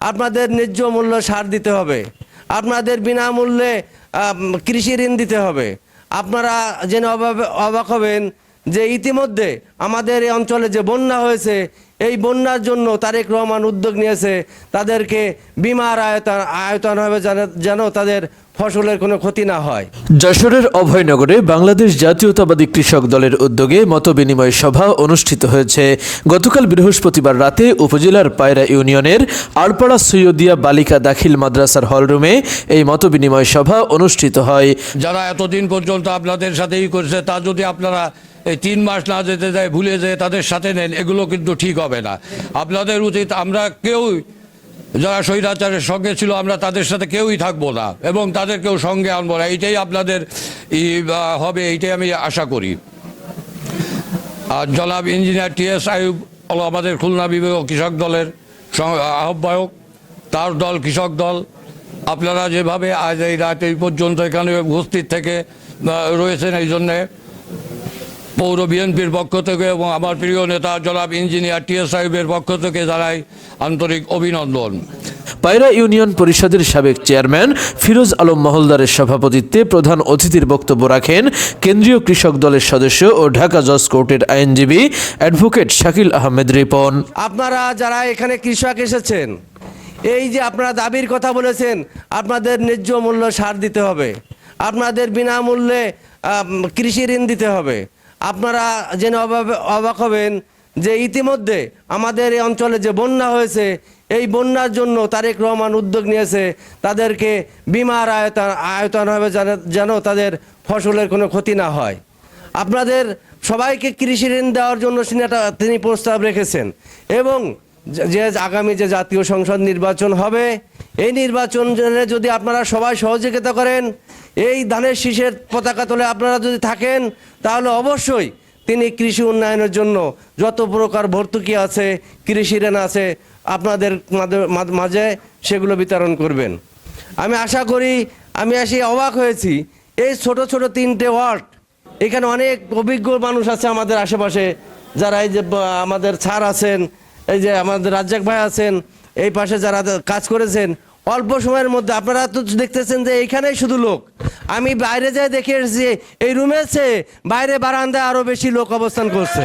আপনাদের ন্যায্য মূল্য সার দিতে হবে। আপনাদের বিনামূল্যে কৃষি ঋণ দিতে হবে। আপনারা যেন অবাক অবাক হবেন যে ইতিমধ্যে আমাদের এই অঞ্চলে যে বন্যা হয়েছে এই বন্যার জন্য তারেক রহমান উদ্যোগ নিয়েছে তাদেরকে বিমার আয়তন আয়তন হবে যেন- তাদের ফসলের কোনো ক্ষতি না হয়। যশোরের অভয়নগরে বাংলাদেশ জাতীয়তাবাদী কৃষক দলের উদ্যোগে মতবিনিময় সভা অনুষ্ঠিত হয়েছে। গতকাল বৃহস্পতিবার রাতে উপজেলার পায়রা ইউনিয়নের আলপাড়া সৈয়দিয়া বালিকা দাখিল মাদ্রাসার হলরুমে এই মতবিনিময় সভা অনুষ্ঠিত হয়। যারা এতদিন পর্যন্ত আপনাদের সাথেই করছে তা যদি আপনারা এই তিন মাস না যেতে যায় ভুলে যেয়ে তাদের সাথে নেন এগুলো কিন্তু ঠিক হবে না। আপনাদের উচিত আমরা কেউ যারা স্বৈরাচারের সঙ্গে ছিল আমরা তাদের সাথে কেউই থাকব না এবং তাদেরকেও সঙ্গে আনব না। এইটাই আপনাদের ই, হবে এইটাই আমি আশা করি। আর জনাব ইঞ্জিনিয়ার টি এস আয়ুব হলো আমাদের খুলনা বিভাগ কৃষক দলের আহ্বায়ক তার দল কৃষক দল। আপনারা যেভাবে আজ এই রাত এই পর্যন্ত এখানে উপস্থিত থেকে রয়েছেন এই জন্যে পৌর বিএনপির পক্ষ থেকে এবং আমার প্রিয় নেতা জনাব ইঞ্জিনিয়ার টি এস সাহেবের পক্ষ থেকে জানাই আন্তরিক অভিনন্দন। পায়রা ইউনিয়ন পরিষদের সাবেক চেয়ারম্যান ফিরোজ আলম মহলদারের সভাপতিত্বে প্রধান অতিথির বক্তব্য রাখেন কেন্দ্রীয় কৃষক দলের সদস্য ও ঢাকা জজ কোর্টের আইনজীবী অ্যাডভোকেট শাকিল আহমেদ রিপন। আপনারা যারা এখানে কৃষক এসেছেন এই যে আপনারা দাবির কথা বলেছেন আপনাদের ন্যায্য মূল্য সার দিতে হবে। আপনাদের বিনামূল্যে কৃষি ঋণ দিতে হবে। আপনারা জেনে অবাক হবেন যে ইতিমধ্যে আমাদের এই অঞ্চলে যে বন্যা হয়েছে, এই বন্যার জন্য তারেক রহমান উদ্যোগ নিয়েছে, তাদেরকে বিমার আয়তন আয়তন হবে যেন- তাদের ফসলের কোনো ক্ষতি না হয়। আপনাদের সবাইকে কৃষি ঋণ দেওয়ার জন্য তিনি তিনি প্রস্তাব রেখেছেন এবং যে আগামী যে জাতীয় সংসদ নির্বাচন হবে এই নির্বাচনে যদি আপনারা সবাই সহযোগিতা করেন, এই ধানের শীষের পতাকা তোলে আপনারা যদি থাকেন, তাহলে অবশ্যই তিনি কৃষি উন্নয়নের জন্য যত প্রকার ভর্তুকি আছে, কৃষি ঋণ আছে, আপনাদের মাঝে- সেগুলো বিতরণ করবেন। আমি আশা করি, আমি আসি অবাক হয়েছি, এই ছোট ছোট তিনটে ওয়ার্ড, এখানে অনেক অভিজ্ঞ মানুষ আছে আমাদের আশেপাশে, যারা এই যে আমাদের ছাড় আছেন, এই যে আমাদের রাজ্জাক ভাই আছেন, এই পাশে যারা কাজ করেছেন অল্প সময়ের মধ্যে। আপনারা তো দেখতেছেন যে এইখানেই শুধু লোক। আমি বাইরে যাই দেখে এসেছি, এই রুমে বাইরে বারান্দায় আরও বেশি লোক অবস্থান করছে।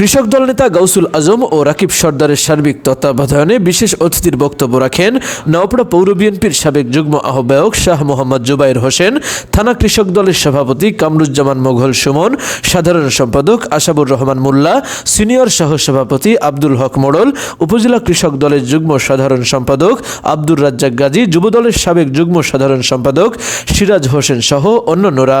কৃষক দল নেতা গাউসুল আজম ও রাকিব সর্দারের সার্বিক তত্ত্বাবধানে বিশেষ অতিথির বক্তব্য রাখেন নওপাড়া পৌর বিএনপির সাবেক যুগ্ম আহ্বায়ক শাহ মোহাম্মদ জুবাইর হোসেন, থানা কৃষক দলের সভাপতি কামরুজ্জামান মোঘল সুমন, সাধারণ সম্পাদক আশাবুর রহমান মোল্লা, সিনিয়র সহ সভাপতি আব্দুল হক মোড়ল, উপজেলা কৃষক দলের যুগ্ম সাধারণ সম্পাদক আব্দুর রাজ্জাক গাজী যুবদলের সাবেক যুগ্ম সাধারণ সম্পাদক সিরাজ হোসেন সহ অন্যান্যরা।